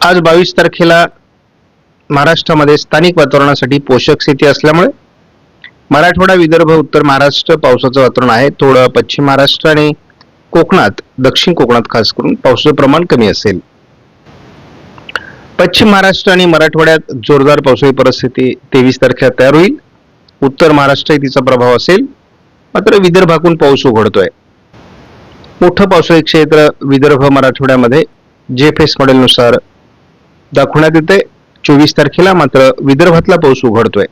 आज बावीस तारखेला महाराष्ट्रामध्ये स्थानिक वातावरणासाठी पोषक स्थिती असल्यामुळे मराठवाडा विदर्भ उत्तर महाराष्ट्र पावसाचं वातावरण आहे. थोडं पश्चिम महाराष्ट्र आणि कोकणात दक्षिण कोकणात खास करून पावसाचं प्रमाण कमी असेल. पश्चिम महाराष्ट्र आणि मराठवाड्यात जोरदार पावसाळी परिस्थिती तेवीस तारखेला तयार होईल. उत्तर महाराष्ट्र तिचा प्रभाव असेल. मात्र विदर्भाकून पाऊस उघडतोय. मोठं पावसाळी क्षेत्र विदर्भ मराठवाड्यामध्ये जेफेस मॉडेलनुसार दाखवण्यात येते. चोवीस तारखेला मात्र विदर्भातला पाऊस उघडतोय.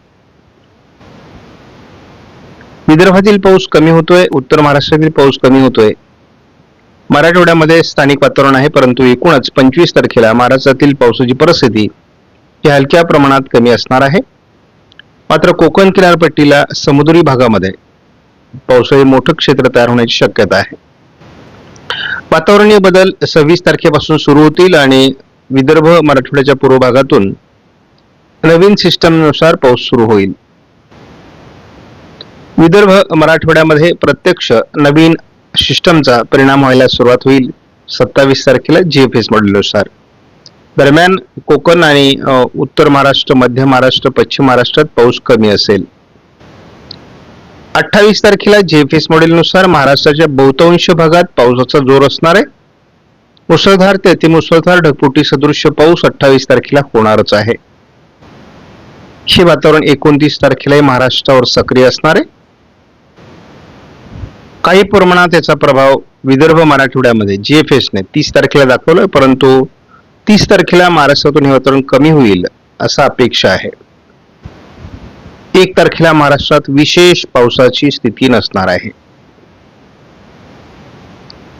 विदर्भातील पाऊस कमी होतोय उत्तर महाराष्ट्रातील पाऊस कमी होतोय. मराठवाड्यामध्ये स्थानिक वातावरण आहे परंतु एकूणच पंचवीस तारखेला महाराष्ट्रातील पावसाची परिस्थिती ही हलक्या प्रमाणात कमी असणार आहे. मात्र कोकण किनारपट्टीला समुद्री भागामध्ये पावसाळी मोठं क्षेत्र तयार होण्याची शक्यता आहे. वातावरणीय बदल सव्वीस तारखेपासून सुरू होतील आणि विदर्भ मराठवाड्याच्या पूर्व भागातून नवीन सिस्टमनुसार पाऊस सुरू होईल. विदर्भ मराठवाड्यामध्ये प्रत्यक्ष नवीन सिस्टमचा परिणाम व्हायला सुरुवात होईल सत्तावीस तारखेला जीएफएस मॉडेलनुसार. दरम्यान कोकण आणि उत्तर महाराष्ट्र मध्य महाराष्ट्र पश्चिम महाराष्ट्रात पाऊस कमी असेल. अठ्ठावीस तारखेला जीएफएस मॉडेलनुसार महाराष्ट्राच्या बहुतांश भागात पावसाचा जोर असणार आहे. मुसळधार ते अतिमुसळधार ढगफुटी सदृश्य पाऊस अठ्ठावीस तारखेला होणारच आहे. हे वातावरण एकोणतीस तारखेलाही महाराष्ट्रावर सक्रिय असणार आहे. काही प्रमाणात याचा प्रभाव विदर्भ मराठवाड्यामध्ये जीएफएस ने तीस तारखेला दाखवलं परंतु तीस तारखेला महाराष्ट्रातून हे वातावरण कमी होईल असा अपेक्षा आहे. एक तारखेला महाराष्ट्रात विशेष पावसाची स्थिती नसणार आहे.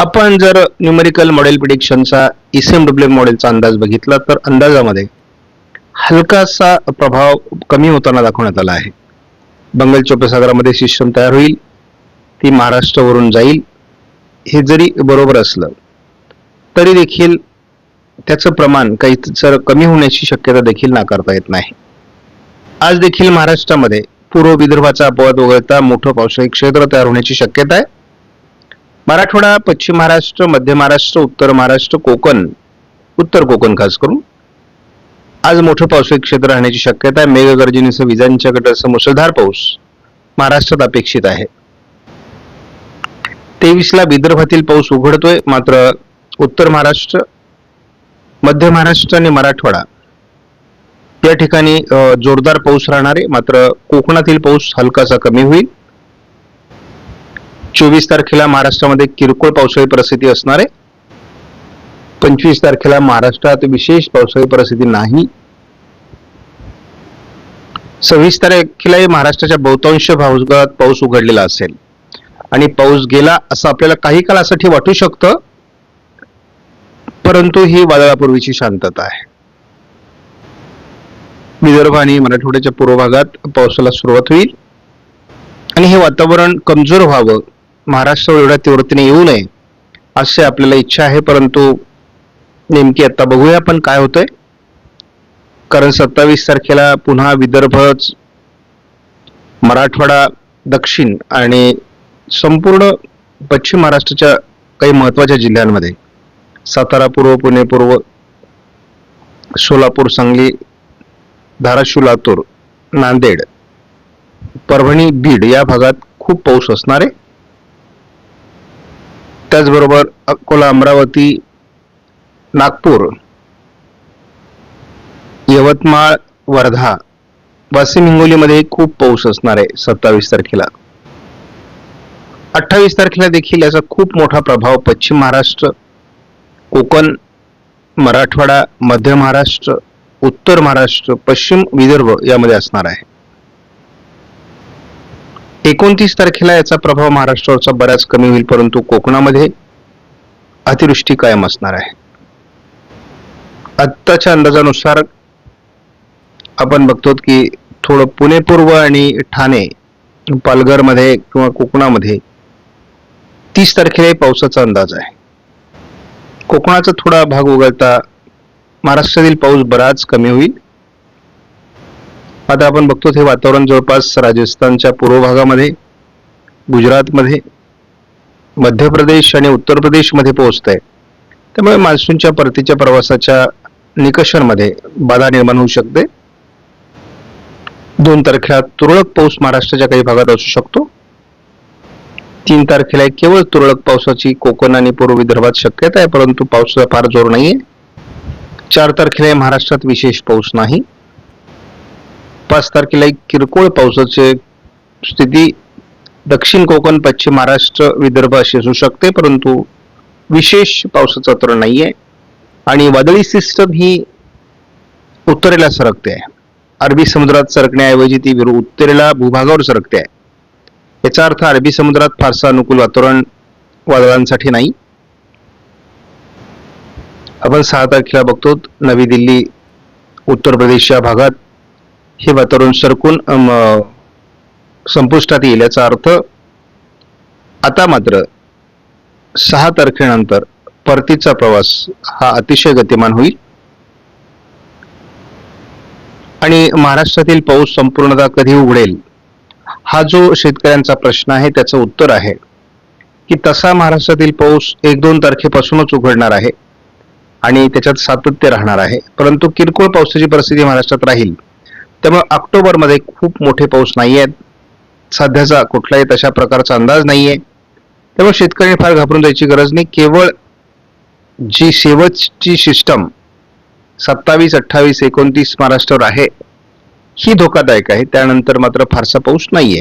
आपण जर न्यूमेरिकल मॉडेल प्रिडिक्शनचा डब्ल्यू मॉडेलचा अंदाज बघितला तर अंदाजामध्ये हलकासा प्रभाव कमी होताना दाखवण्यात आला आहे. बंगालच्या उपसागरामध्ये सिस्टम तयार होईल ती महाराष्ट्रावरून जाईल हे जरी बरोबर असलं तरी देखील त्याचं प्रमाण काही सर कमी होण्याची शक्यता देखील नाकारता येत नाही. आज देखील महाराष्ट्रामध्ये पूर्व विदर्भाचा अपवाद वगळता मोठं पावसाळी क्षेत्र तयार होण्याची शक्यता आहे. मराठवाडा पश्चिम महाराष्ट्र मध्य महाराष्ट्र उत्तर महाराष्ट्र कोकण उत्तर कोकण खास करून. आज मोठं पावसाळी क्षेत्र राहण्याची शक्यता आहे. मेघगर्जनेसह विजांच्या गटासह मुसळधार पाऊस महाराष्ट्रात अपेक्षित आहे. तेवीसला विदर्भातील पाऊस उघडतोय. मात्र उत्तर महाराष्ट्र मध्य महाराष्ट्र आणि मराठवाडा या ठिकाणी जोरदार पाऊस राहणार आहे. मात्र कोकणातील पाऊस हलकासा कमी होईल. चोवीस तारखेला महाराष्ट्रामध्ये किरकोळ पावसाळी परिस्थिती असणार आहे. पंचवीस तारखेला महाराष्ट्रात विशेष पावसाळी परिस्थिती नाही. सव्वीस तारखेलाही महाराष्ट्राच्या बहुतांश भागात पाऊस उघडलेला असेल. आणि पाऊस गेला असं आपल्याला काही काळासाठी वाटू शकतं. परंतु ही वादळापूर्वीची शांतता आहे. विदर्भ आणि मराठवाड्याच्या पूर्व भागात पावसाला सुरुवात होईल. आणि हे वातावरण कमजोर व्हावं महाराष्ट्रावर एवढ्या तीव्रतेने येऊ नये असे आपल्याला इच्छा आहे परंतु नेमकी आता बघूया आपण काय होतंय. कारण सत्तावीस तारखेला पुन्हा विदर्भच मराठवाडा दक्षिण आणि संपूर्ण पश्चिम महाराष्ट्राच्या काही महत्त्वाच्या जिल्ह्यांमध्ये. सातारा पूर्व पुणे पूर्व सोलापूर सांगली धाराशिव लातूर नांदेड परभणी बीड या भागात खूप पाऊस असणार आहे. त्याचबरोबर अकोला अमरावती नागपूर यवतमाळ वर्धा वाशिम हिंगोलीमध्ये खूप पाऊस असणार आहे सत्तावीस तारखेला. अठ्ठावीस तारखेला देखील याचा खूप मोठा प्रभाव पश्चिम महाराष्ट्र कोकण मराठवाडा मध्य महाराष्ट्र उत्तर महाराष्ट्र पश्चिम विदर्भ यामध्ये असणार आहे. एकोणतीस तारखेला याचा प्रभाव महाराष्ट्रावरचा बराच कमी होईल परंतु कोकणामध्ये अतिवृष्टी कायम असणार आहे. आत्ताच्या अंदाजानुसार आपण बघतो की थोडं पुणे पूर्व आणि ठाणे पालघरमध्ये किंवा कोकणामध्ये तीस तारखेला पावसाचा अंदाज आहे. कोकणाचा थोडा भाग वगळता महाराष्ट्रातील पाऊस बराच कमी होईल. आता आपण बघतो हे वातावरण जवळपास राजस्थानच्या पूर्व भागामध्ये गुजरातमध्ये मध्य प्रदेश आणि उत्तर प्रदेशमध्ये पोहोचत आहे त्यामुळे मान्सूनच्या परतीच्या प्रवासाच्या निकषांमध्ये बाधा निर्माण होऊ शकते. दोन तारखेला तुरळक पाऊस महाराष्ट्राच्या काही भागात असू शकतो. तीन तारखेला केवळ तुरळक पावसाची कोकण आणि पूर्व विदर्भात शक्यता आहे परंतु पावसाचा फार जोर नाहीये. चार तारखेला महाराष्ट्रात विशेष पाऊस नाही. पाच तारखेला एक किरकोळ पावसाची स्थिती. दक्षिण कोकण पश्चिम महाराष्ट्र विदर्भ अशी असू शकते परंतु विशेष पावसाचं तर आहे आणि वादळी सिस्टम ही उत्तरेला सरकते. आहे अरबी समुद्रात सरकण्याऐवजी ती विरु- उत्तरेला भूभागावर सरकते. आहे याचा अर्थ अरबी समुद्रात फारसं अनुकूल वातावरण वादळांसाठी नाही. आपण सहा तारखेला बघतो नवी दिल्ली उत्तर प्रदेश या भागात हे वातावरण सरकून संपुष्टात येईल याचा अर्थ आता मात्र सहा तारखेनंतर परतीचा प्रवास हा अतिशय गतिमान होईल. आणि महाराष्ट्रातील पाऊस संपूर्णतः कधी उघडेल हा जो शेतकऱ्यांचा प्रश्न आहे त्याचं उत्तर आहे की तसा महाराष्ट्रातील पाऊस एक दोन तारखेपासूनच उघडणार आहे आणि त्याच्यात सातत्य राहणार आहे. परंतु किरकोळ पावसाची परिस्थिती महाराष्ट्रात राहील. त्यामुळे ऑक्टोबरमध्ये खूप मोठे पाऊस नाही आहेत सध्याचा कुठलाही तशा प्रकारचा अंदाज नाहीये. त्यामुळे शेतकऱ्यांनी फार घाबरून जायची गरज नाही. केवळ जी शेवटची सिस्टम सत्तावीस अठ्ठावीस एकोणतीस महाराष्ट्रावर आहे ही धोकादायक आहे. त्यानंतर मात्र फारसा पाऊस नाहीये.